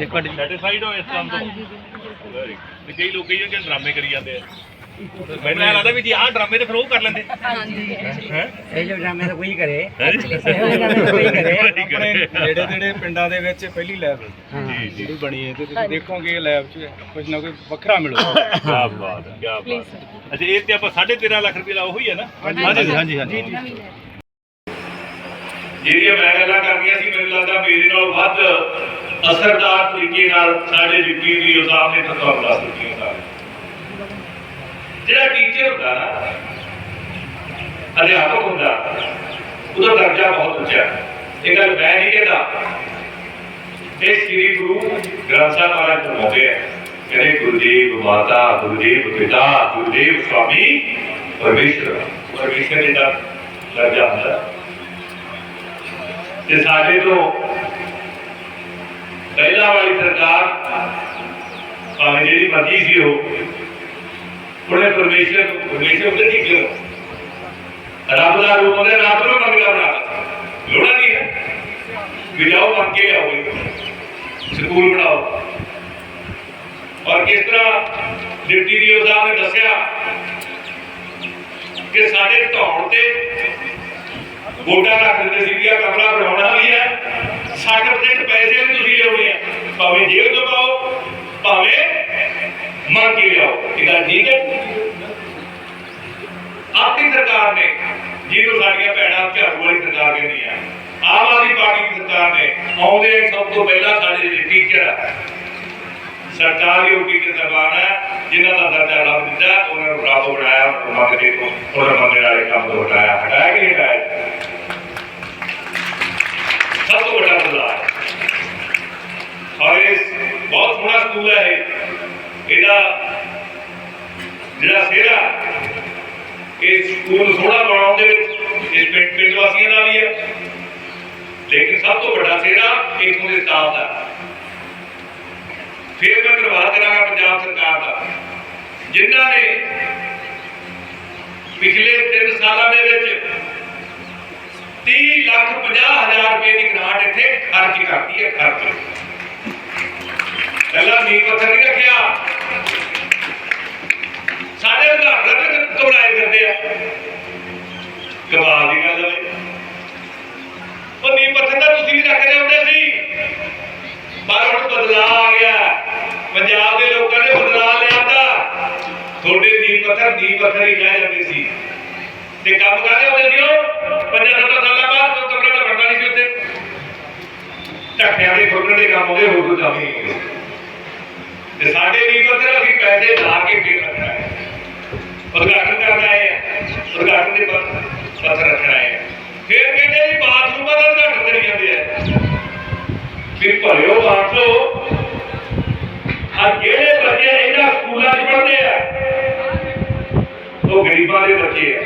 ਇੱਕ minute. Satisfied ਹੋ ਇਸ ਕੰਮ ਤੋਂ? ਵੈਰੀ ਕਈ ਲੋਕ ਕਈ ਕਿ ਡਰਾਮੇ ਕਰੀ ਜਾਂਦੇ ਆ। ਮੈਨੂੰ ਲੱਗਦਾ ਵੀ ਜੀ ਆਹ ਡਰਾਮੇ ਤੇ ਫਿਰ ਉਹ ਕਰ ਲੈਂਦੇ। ਹੈ? ਇਹ ਜੋ ਡਰਾਮੇ ਤਾਂ ਕੋਈ ਕਰੇ। ਕੋਈ ਕਰੇ। ਆਪਣੇ ਨੇੜੇ ਨੇੜੇ ਪਿੰਡਾਂ ਦੇ ਵਿੱਚ ਪਹਿਲੀ ਲੈਬ ਜੀ ਜੀ। ਜਿਹੜੀ ਬਣੀ ਹੈ ਤੇ ਤੁਸੀਂ ਦੇਖੋਗੇ ਲੈਬ 'ਚ ਕੁਝ ਨਾ ਕੋਈ ਵੱਖਰਾ ਮਿਲੂਗਾ ਕੀ ਬਾਤ ਹੈ ਕੀ ਬਾਤ ਹੈ। ਅੱਛਾ ਇਹ ਤੇ ਆਪਾਂ 13.5 ਲੱਖ ਰੁਪਏ ਦਾ ਉਹੀ ਹੈ ਨਾ? ਹਾਂਜੀ ਹਾਂਜੀ ਹਾਂਜੀ ਜਿਹੜੀਆਂ ਮੈਂ ਗੱਲਾਂ ਕਰਨੀਆਂ ਸੀ ਮੈਨੂੰ ਲੱਗਦਾ ਮੇਰੇ ਨਾਲ ਵੱਧ ਅਸਰਦਾਰ ਤਰੀਕੇ ਨਾਲ ਸਾਡੇ ਡਿਪਟੀ ਦੀ ਸਾਹਿਬ ਨੇ ਤੁਹਾਨੂੰ ਦੱਸ ਦਿੱਤੀਆਂ ਜਿਹੜਾ ਟੀਚਰ ਹੁੰਦਾ ਨਾ, ਅਧਿਆਪਕ ਹੁੰਦਾ, ਉਹਦਾ ਦਰਜਾ ਬਹੁਤ ਉੱਚਾ ਇਹ ਗੱਲ ਮੈਂ ਨਹੀਂ ਕਹਿੰਦਾ। ਇਹ ਸ੍ਰੀ ਗੁਰੂ ਗ੍ਰੰਥ ਸਾਹਿਬ ਮਹਾਰਾਜ ਫਰਮਾਉਂਦੇ ਆ ਕਹਿੰਦੇ ਗੁਰਦੇਵ ਮਾਤਾ, ਗੁਰਦੇਵ ਪਿਤਾ, ਗੁਰਦੇਵ ਸਵਾਮੀ ਪਰਮੇਸ਼ਰ। ਪਰਮੇਸ਼ਰ ਜੀ ਦਾ ਦਰਜਾ ਹੁੰਦਾ। ਤੇ ਸਾਡੇ ਤੋਂ ਪਹਿਲਾਂ ਵਾਲੀ ਸਰਕਾਰ ਭਾਵੇਂ ਜਿਹੜੀ ਮਰਜ਼ੀ ਸੀ ਉਹ ਉਹਨੇ ਪਰਮੇਸ਼ਰ ਪਰਮੇਸ਼ਰ ਉਹਦੇ ਕੀ ਕਿਹਾ ਰੱਬ ਦਾ ਰੂਪ ਉਹਨੇ ਰੱਬ ਨੂੰ ਮੰਗਦਾ ਬਣਾ ਲੋੜਾ ਨਹੀਂ ਹੈ ਵੀ ਜਾਓ, ਮੰਗ ਕੇ ਲਿਆਓ ਸਕੂਲ ਬਣਾਓ। ਔਰ ਕਿਸ ਤਰ੍ਹਾਂ ਡਿਪਟੀ ਡੀਓ ਸਾਹਿਬ ਨੇ ਦੱਸਿਆ ਕਿ ਸਾਡੇ ਢਾਉਣ ਤੇ ਵੋਟਾਂ ਰੱਖ ਦਿੰਦੇ ਸੀ ਵੀ ਆਹ ਕਮਰਾ ਬਣਾਉਣਾ ਵੀ ਹੈ। 60% ਪੈਸੇ ਵੀ ਤੁਸੀਂ ਲਿਆਉਣੇ ਆ। ਭਾਵੇਂ ਜੇਬ ਤੋਂ ਪਾਓ, ਭਾਵੇਂ ਮੰਗ ਕੇ ਲਿਆਓ ਇਹ ਗੱਲ ਠੀਕ ਹੈ ਆਪਣੀ ਸਰਕਾਰ ਨੇ ਜਿਹਨੂੰ ਸਾਡੀਆਂ ਭੈਣਾਂ ਝਾੜੂ ਵਾਲੀ ਸਰਕਾਰ ਕਹਿੰਦੀ ਆ ਆਮ ਆਦਮੀ ਪਾਰਟੀ ਦੀ ਸਰਕਾਰ ਨੇ ਆਉਂਦੇ ਹੀ ਸਭ ਤੋਂ ਪਹਿਲਾਂ ਸਾਡੇ ਜਿਹੜੇ ਟੀਚਰ ਆ ਸਰਕਾਰੀ ਉਹ ਟੀਚਰ ਸਰਕਾਰ ਹੈ ਜਿਨ੍ਹਾਂ ਦਾ ਦਰਜਾ ਰੱਬ ਦਿੱਤਾ ਉਹਨਾਂ ਨੂੰ ਰੱਬ ਬਣਾਇਆ ਉਹ ਮੰਗਦੇ ਤੋਂ ਉਹਨਾਂ ਮੰਗਣ ਵਾਲੇ ਕੰਮ ਤੋਂ ਹਟਾਇਆ ਹਟਾਇਆ ਕਿ ਨਹੀਂ ਹਟਾਇਆ ਸਕੂਲ ਸੋਹਣਾ ਬਣਾਉਣ ਦੇ ਵਿੱਚ ਇਸ ਪਿੰਡ ਪਿੰਡ ਵਾਸੀਆਂ ਦਾ ਵੀ ਹੈ। ਲੇਕਿਨ ਸਭ ਤੋਂ ਵੱਡਾ ਸਿਹਰਾ ਇਥੋਂ ਦੇ ਸਟਾਫ ਦਾ। ਫਿਰ ਮੈਂ ਧੰਨਵਾਦ ਕਰਾਂਗਾ ਪੰਜਾਬ ਸਰਕਾਰ ਦਾ, ਜਿਨ੍ਹਾਂ ਨੇ ਪਿਛਲੇ 3 ਸਾਲਾਂ ਦੇ ਵਿੱਚ 30 ਲੱਖ 50 ਹਜ਼ਾਰ ਰੁਪਏ ਦੀ ਗ੍ਰਾਂਟ ਇੱਥੇ ਖਰਚ ਕਰਦੀ ਹੈ, ਖਰਚ। ਪਹਿਲਾਂ ਨੀਂਹ ਪੱਥਰ ਨਹੀਂ ਰੱਖਿਆ। ਸਾਡੇ ਉਦਾਹਰਣ ਪਰ ਆ ਗਿਆ। ਪੰਜਾਬ ਦੇ ਲੋਕਾਂ ਨੇ ਬਦਲਾਅ ਲਿਆਤਾ ਤੁਹਾਡੇ ਨੀਂਹ ਪੱਥਰ ਨੀਂਹ ਪੱਥਰ ਹੀ ਰਹਿ ਜਾਂਦੇ ਸੀ। ਤੇ ਕੰਮ ਕਰਦੇ ਹੁੰਦੇ ਸੀ ਪੰਜਾਂ ਸੱਤਾਂ ਸਾਲਾਂ ਬਾਅਦ ਕੋਈ ਕਮਰਾ ਤਾਂ ਬਣਦਾ ਨਹੀਂ ਸੀ ਉੱਥੇ। ਢੱਕਿਆਂ ਦੇ ਖੋਲਣ ਦੇ ਕੰਮ ਉਹਦੇ ਹੋਰ ਕੋਈ ਕੰਮ ਤੇ ਸਾਡੇ ਨੀਂਹ ਪੱਥਰ ਅਸੀਂ ਪੈਸੇ ਲਾ ਪੜ੍ਹਦੇ ਆ। ਉਹ ਗਰੀਬਾਂ ਦੇ ਬੱਚੇ ਆ।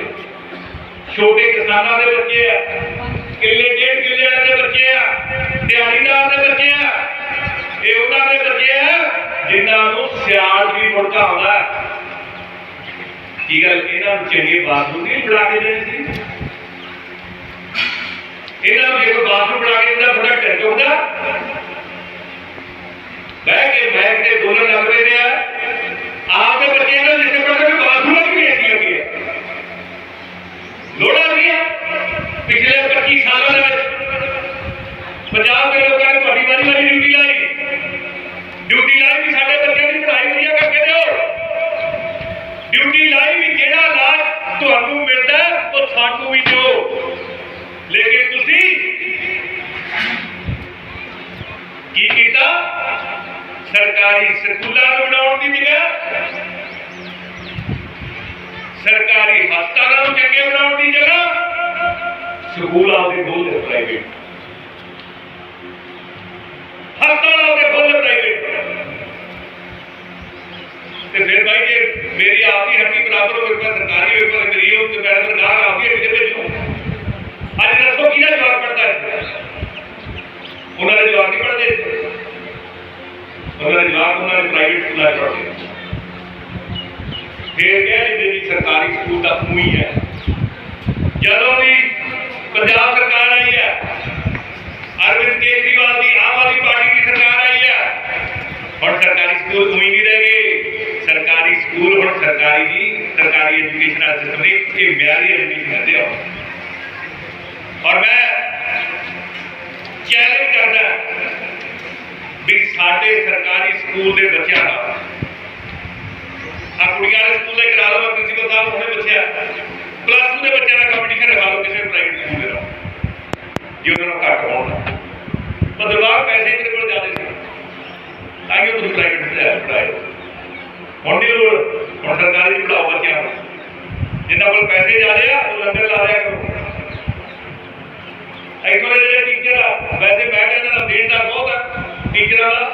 ਛੋਟੇ ਕਿਸਾਨਾਂ ਦੇ ਬੱਚੇ ਆ। ਕਿੱਲੇ, ਡੇਢ ਕਿੱਲੇ ਦੇ ਬੱਚੇ ਆ। ਦਿਹਾੜੀਦਾਰ ਦੇ ਬੱਚੇ ਆ। ਇਹ ਉਹਨਾਂ ਦੇ ਬੱਚੇ ਆ ਜਿਨ੍ਹਾਂ ਨੂੰ ਸਿਆਲ ਵੀ ਮੁੜਕਾ ਆਉਂਦਾ ਕੀ ਗੱਲ? ਇਹਨਾਂ ਨੂੰ ਚੰਗੇ ਬਾਥਰੂਮ ਨਹੀਂ ਬਣਾ ਕੇ ਦੇਣੇ ਸੀ? ਇਹਨਾਂ ਨੂੰ ਜੇ ਬਾਥਰੂਮ ਬਣਾ ਕੇ ਦਿੰਦਾ ਥੋੜਾ ਢਿੱਡ ਹੁੰਦਾ? ਬਹਿ ਕੇ ਬੈਠ ਕੇ ਬੋਲਣ ਲੱਗ ਪਏ ਨੇ ਆਪ ਦੇ ਬੱਚੇ ਇਹਨਾਂ ਦੇ ਜਿੱਥੇ ਪੜਦੇ ਨੇ ਬਾਥਰੂਮ ਵੀ ਐਸੀ ਲੱਗੀ ਹੈ ਲੋੜਾ ਨਹੀਂ ਹੈ ਪਿਛਲੇ 25 ਸਾਲਾਂ ਦੇ ਵਿੱਚ ਪੰਜਾਬ ਦੇ ਲੋਕਾਂ ਨੇ ਤੁਹਾਡੀ ਵਾਰੀ ਵਾਰੀ ਡਿਊਟੀ ਲਾਈ ਡਿਊਟੀ ਲਾਈ ਵੀ ਸਾਡੇ ਬੱਚਿਆਂ ਦੀ ਪੜ੍ਹਾਈ ਵਧੀਆ ਕਰਕੇ ਦਿਓ ਡਿਊਟੀ ਲਾਈ ਵੀ ਜਿਹੜਾ ਲਾਭ ਤੁਹਾਨੂੰ ਮਿਲਦਾ ਹੈ, ਉਹ ਸਾਨੂੰ ਵੀ ਦਿਓ ਲੇਕਿਨ ਤੁਸੀਂ ਕੀ ਕੀਤਾ ਸਰਕਾਰੀ ਸਕੂਲਾਂ ਨੂੰ ਬਣਾਉਣ ਦੀ ਜਗ੍ਹਾ ਸਰਕਾਰੀ ਹਸਪਤਾਲਾਂ ਨੂੰ ਚੰਗੇ ਬਣਾਉਣ ਦੀ ਜਗ੍ਹਾ। ਸਕੂਲ ਆਪਦੇ ਖੋਲ੍ਹਦੇ ਪ੍ਰਾਈਵੇਟ ਹਸਪਤਾਲ ਆਪਦੇ ਖੋਲ੍ਹਦੇ ਪ੍ਰਾਈਵੇਟ ਤੇ ਫਿਰ ਭਾਈ ਜੇ ਮੇਰੀ ਆਪਦੀ ਹੱਟੀ ਬਰਾਬਰ ਹੋਵੇ ਪਰ ਸਰਕਾਰੀ ਹੋਵੇ ਪਰ ਮੇਰੀ ਉਹ ਤੇ ਮੈਂ ਸਰਕਾਰ ਆਪਦੀ ਹੱਟੀ ਦੇ ਵਿੱਚ ਅੱਜ ਦੱਸੋ ਕਿਹਦਾ ਜਵਾਬ? ਪੜਦਾ ਹੈ ਦੇ ਜਵਾਬ ਨਹੀਂ ਪੜਦੇ ਉਹਨਾਂ ਦੇ ਜਵਾਬ ਉਹਨਾਂ ਦੇ ਪ੍ਰਾਈਵੇਟ ਸਕੂਲਾਂ 'ਚ ਪੜ੍ਹਦੇ ਫੇਰ ਕਹਿ ਦਿੰਦੇ ਜੀ ਸਰਕਾਰੀ ਸਕੂਲ ਤਾਂ ਉਹੀ ਹੈ ਜਦੋਂ ਵੀ ਪੰਜਾਬ ਸਰਕਾਰ ਆਈ ਹੈ, ਅਰਵਿੰਦ ਕੇਜਰੀਵਾਲ ਦੀ ਆਮ ਆਦਮੀ ਪਾਰਟੀ ਦੀ ਸਰਕਾਰ ਆਈ ਹੈ, ਹੁਣ ਸਰਕਾਰੀ ਸਕੂਲ ਉਹੀ ਨਹੀਂ ਰਹਿ ਗਏ। ਸਰਕਾਰੀ ਸਕੂਲ ਹੁਣ ਸਰਕਾਰੀ ਦੀ ਸਰਕਾਰੀ ਐਜੂਕੇਸ਼ਨ ਸਿਸਟਮ ਨੇ ਇਹ ਮਿਆਰੀ ਐਜੂਕੇਸ਼ਨ ਦੇ ਆਉਣ ਔਰ ਮੈਂ ਚੈਲੰਜ ਕਰਦਾ ਵੀ ਸਾਡੇ ਸਰਕਾਰੀ ਸਕੂਲ ਦੇ ਬੱਚਿਆਂ ਦਾ ਆ ਕੁੜੀਆਂ ਵਾਲੇ ਸਕੂਲ ਦੇ ਕਰਾ ਲਓ ਪ੍ਰਿੰਸੀਪਲ ਸਾਹਿਬ ਹੁਣੇ ਪੁੱਛਿਆ। ਪਲੱਸ 2 ਦੇ ਬੱਚਿਆਂ ਦਾ ਕੰਪੀਟੀਸ਼ਨ ਰਖਾ ਲਓ ਕਿਸੇ ਪ੍ਰਾਈਵੇਟ ਸਕੂਲ ਦੇ ਨਾਲ ਜੇ ਉਹਨਾਂ ਨੂੰ ਘੱਟ ਹੋਣ ਬਦਲਵਾ ਪੈਸੇ ਤੇਰੇ ਕੋਲ ਜ਼ਿਆਦਾ ਸੀ ਤਾਂ ਕਿ ਤੁਸੀਂ ਪ੍ਰਾਈਵੇਟ ਤੇ ਪੜਾਏ ਹੁਣ ਨਹੀਂ ਲੋੜ ਹੁਣ ਸਰਕਾਰੀ ਪੜਾਓ ਬੱਚਿਆਂ ਨੂੰ ਜਿਨ੍ਹਾਂ ਕੋਲ ਪੈਸੇ ਜ਼ਿਆਦੇ ਆ ਉਹ ਲੰਗਰ ਲਾ ਦਿਆ ਕਰੋ ਇੱਥੋਂ ਦੇ ਜਿਹੜੇ ਟੀਚਰ ਆ ਵੈਸੇ ਮੈਂ ਕਹਿੰਦਾ ਨਾ ਦੇਣ ਦਾ ਬਹੁਤ ਆ ਟੀਚਰਾਂ ਦਾ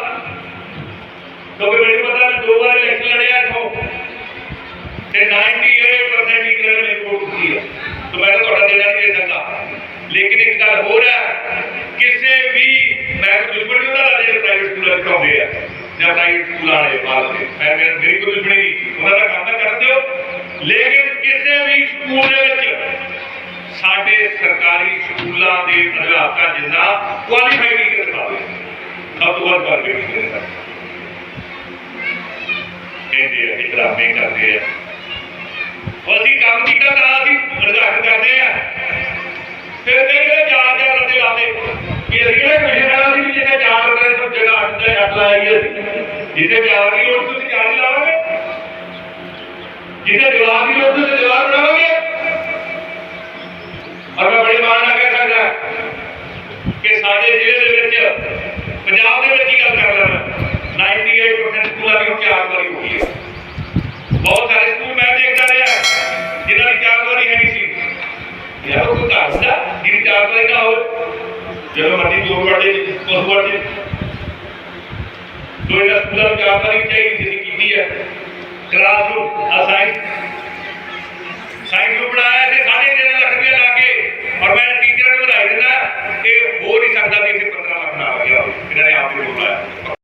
ਕਿਉਂਕਿ ਮੈਨੂੰ ਪਤਾ ਮੈਂ ਦੋ ਵਾਰ ਇਲੈਕਸ਼ਨ ਲੜਿਆ ਇੱਥੋਂ ਤੇ 98% ਟੀਚਰਾਂ ਨੇ ਵੋਟ ਕੀਤੀ ਹੈ ਤਾਂ ਮੈਂ ਤਾਂ ਤੁਹਾਡਾ ਦੇਣਾ ਨਹੀਂ ਦੇ ਸਕਦਾ ਲੇਕਿਨ ਇੱਕ ਗੱਲ ਹੋਰ ਹੈ, ਕਿਸੇ ਵੀ, ਮੈਂ ਤਾਂ ਦੁਸ਼ਮਣ ਨਹੀਂ ਉਹਨਾਂ ਦਾ ਜਿਹੜੇ ਪ੍ਰਾਈਵੇਟ ਸਕੂਲਾਂ ਵਿੱਚ ਪੜਾਉਂਦੇ ਆ। ਜਾਂ ਪ੍ਰਾਈਵੇਟ ਸਕੂਲਾਂ ਵਾਲੇ ਪਾਲਦੇ ਮੈਂ ਮੈਂ- ਮੇਰੀ ਕੋਈ ਦੁਸ਼ਮਣੀ ਨਹੀਂ ਉਹਨਾਂ ਦਾ ਕੰਮ ਤਾਂ ਕਰਨ ਦਿਓ ਲੇਕਿਨ ਕਿਸੇ ਵੀ ਸਕੂਲ ਦੇ ਵਿੱਚ ਸਾਡੇ ਸਰਕਾਰੀ ਸਕੂਲਾਂ ਦੇ ਅਧਿਆਪਕਾਂ ਜਿੰਨਾ ਕੁਆਲੀਫਾਈਡ ਟੀਚਰ ਦਿਖਾਵੇ ਸਭ ਤੋਂ ਵੱਧ ਕੁਆਲੀਫਾਈਡ ਟੀਚਰ ਦਿਖਾਵੇ ਕਹਿੰਦੇ ਆ ਕਿ ਡਰਾਮੇ ਕਰਦੇ ਆ। ਉਹ ਅਸੀਂ ਕੰਮ ਕੀਤਾ ਤਾਂ ਅਸੀਂ ਰਿਜ਼ਲਟ ਕਰਦੇ ਆ। ਫਿਰ ਕਹਿੰਦੇ ਚਾਰ ਚਾਰ ਰਤੇ ਲਾਦੇ ਕਿ ਅਸੀਂ ਕਿਹੜੇ ਕਮਿਸ਼ਨ ਵਾਲਾ ਸੀ ਵੀ ਜਿੱਥੇ ਚਾਰ ਰਤੇ ਸਭ ਜਗ੍ਹਾ ਅੱਠ ਤੇ ਅੱਠ ਲਾਏਗੀ ਅਸੀਂ। ਜਿੱਥੇ ਚਾਰ ਦੀ ਲੋੜ ਸੀ ਚਾਰ ਲਾਵਾਂਗੇ। ਜਿੱਥੇ ਜਵਾਬ ਦੀ ਲੋੜ ਸੀ ਜਵਾਬ ਬਣਾਵਾਂਗੇ ਉਹਨਾਂ ਜਾਣਕਾਰੀ ਚਾਹੀਦੀ ਸੀ ਕੀਤੀ ਹੈ। ਕਲਾਸਰੂਮ ਆ ਸਾਇੰਸ ਸਾਇੰਸ ਨੂੰ ਬਣਾਇਆ ਤੇ 13.5 ਲੱਖ ਰੁਪਏ ਲਾ ਕੇ ਔਰ ਮੈਂ ਟੀਚਰਾਂ ਨੂੰ ਵਧਾਈ ਦਿੰਦਾ ਇਹ ਹੋ ਨਹੀਂ ਸਕਦਾ ਵੀ ਇੱਥੇ 15 ਲੱਖ ਨਾ ਆ ਗਿਆ ਇਹਨਾਂ ਨੇ ਆਪ ਹੀ ਬੋਲਿਆ